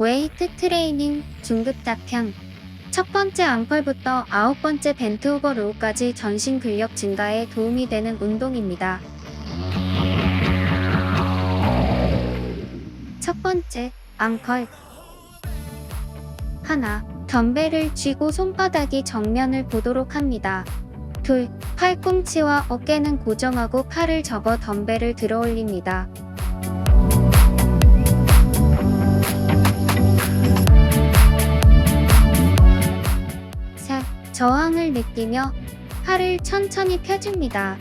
웨이트 트레이닝 중급 답형 첫 번째 앙컬부터 아홉 번째 벤트 오버 로우까지 전신 근력 증가에 도움이 되는 운동입니다. 첫 번째, 앙컬. 하나, 덤벨을 쥐고 손바닥이 정면을 보도록 합니다. 둘, 팔꿈치와 어깨는 고정하고 팔을 접어 덤벨을 들어 올립니다. 저항을 느끼며 팔을 천천히 펴줍니다.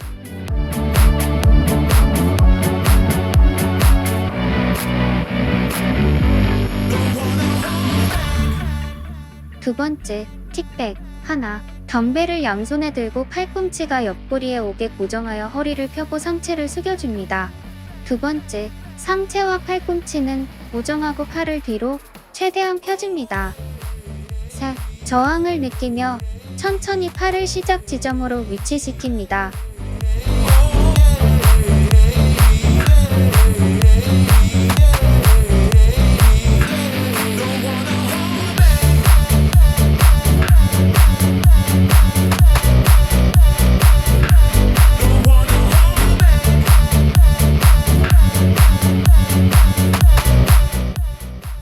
두 번째, 킥백. 하나, 덤벨을 양손에 들고 팔꿈치가 옆구리에 오게 고정하여 허리를 펴고 상체를 숙여줍니다. 두 번째, 상체와 팔꿈치는 고정하고 팔을 뒤로 최대한 펴줍니다. 셋, 저항을 느끼며 천천히 팔을 시작 지점으로 위치시킵니다.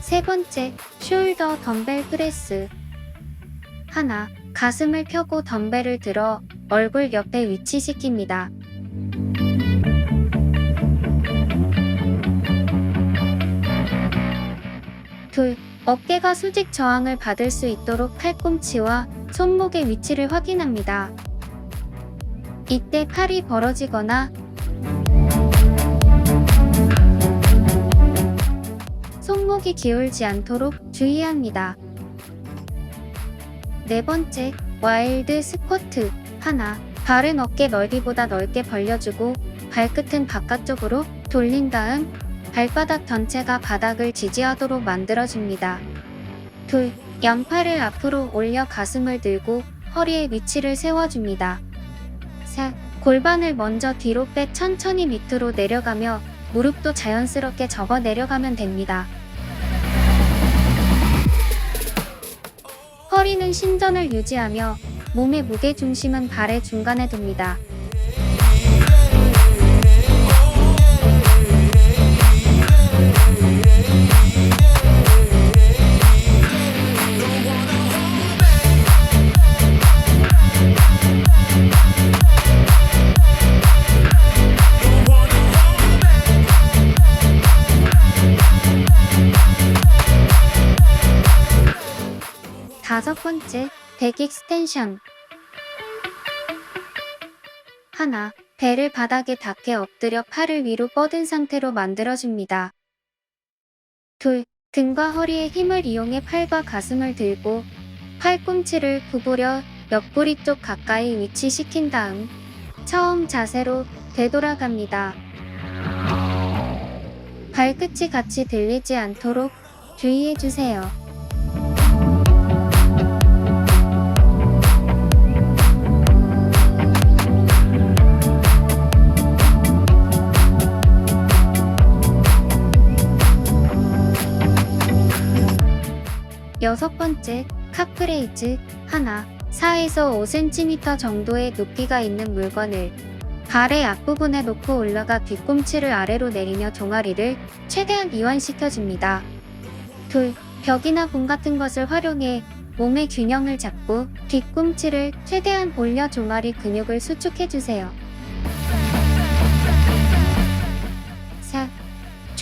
세 번째, 숄더 덤벨 프레스. 하나, 가슴을 펴고 덤벨을 들어 얼굴 옆에 위치시킵니다. 둘, 어깨가 수직 저항을 받을 수 있도록 팔꿈치와 손목의 위치를 확인합니다. 이때 팔이 벌어지거나 손목이 기울지 않도록 주의합니다. 네 번째, 와일드 스쿼트. 하나, 발은 어깨 넓이보다 넓게 벌려주고 발끝은 바깥쪽으로 돌린 다음 발바닥 전체가 바닥을 지지하도록 만들어줍니다. 둘, 양팔을 앞으로 올려 가슴을 들고 허리의 위치를 세워줍니다. 셋, 골반을 먼저 뒤로 빼 천천히 밑으로 내려가며 무릎도 자연스럽게 접어 내려가면 됩니다. 허리는 신전을 유지하며 몸의 무게 중심은 발의 중간에 둡니다. 다섯 번째, 백 익스텐션. 하나, 배를 바닥에 닿게 엎드려 팔을 위로 뻗은 상태로 만들어줍니다. 둘, 등과 허리에 힘을 이용해 팔과 가슴을 들고 팔꿈치를 구부려 옆구리 쪽 가까이 위치시킨 다음 처음 자세로 되돌아갑니다. 발끝이 같이 들리지 않도록 주의해주세요. 여섯 번째, 카프레이즈. 하나, 4에서 5cm 정도의 높이가 있는 물건을 발의 앞부분에 놓고 올라가 뒤꿈치를 아래로 내리며 종아리를 최대한 이완시켜줍니다. 둘, 벽이나 공 같은 것을 활용해 몸의 균형을 잡고 뒤꿈치를 최대한 올려 종아리 근육을 수축해주세요.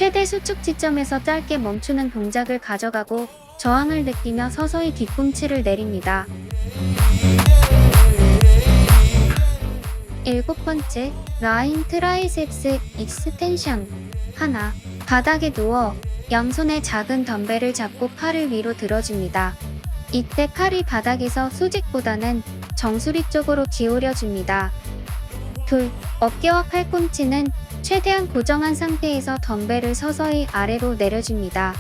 최대 수축 지점에서 짧게 멈추는 동작을 가져가고 저항을 느끼며 서서히 뒤꿈치를 내립니다. 일곱 번째, 라인 트라이셉스 익스텐션. 하나, 바닥에 누워 양손에 작은 덤벨을 잡고 팔을 위로 들어줍니다. 이때 팔이 바닥에서 수직보다는 정수리 쪽으로 기울여줍니다. 둘, 어깨와 팔꿈치는 최대한 고정한 상태에서 덤벨을 서서히 아래로 내려줍니다.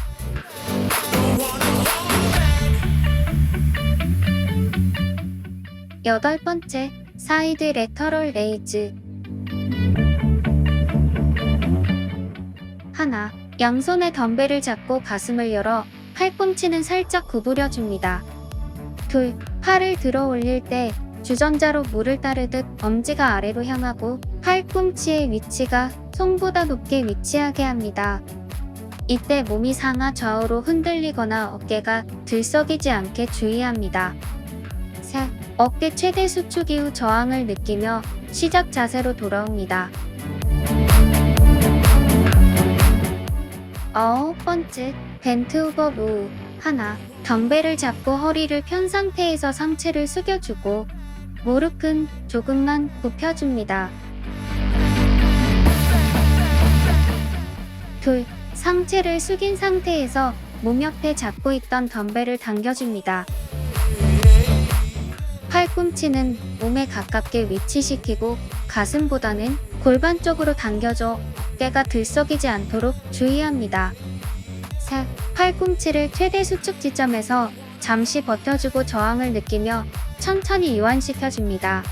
여덟 번째, 사이드 레터럴 레이즈. 하나, 양손에 덤벨을 잡고 가슴을 열어 팔꿈치는 살짝 구부려줍니다. 둘, 팔을 들어 올릴 때 주전자로 물을 따르듯 엄지가 아래로 향하고 팔꿈치의 위치가 손보다 높게 위치하게 합니다. 이때 몸이 상하 좌우로 흔들리거나 어깨가 들썩이지 않게 주의합니다. 4. 어깨 최대 수축 이후 저항을 느끼며 시작 자세로 돌아옵니다. 아홉 번째, 벤트 오버 로우. 하나, 덤벨을 잡고 허리를 편 상태에서 상체를 숙여주고 무릎은 조금만 굽혀줍니다. 둘, 상체를 숙인 상태에서 몸 옆에 잡고 있던 덤벨을 당겨줍니다. 팔꿈치는 몸에 가깝게 위치시키고 가슴보다는 골반 쪽으로 당겨줘 어깨가 들썩이지 않도록 주의합니다. 4. 팔꿈치를 최대 수축 지점에서 잠시 버텨주고 저항을 느끼며 천천히 이완시켜줍니다.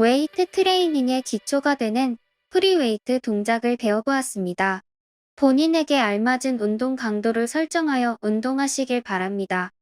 웨이트 트레이닝의 기초가 되는 프리웨이트 동작을 배워보았습니다. 본인에게 알맞은 운동 강도를 설정하여 운동하시길 바랍니다.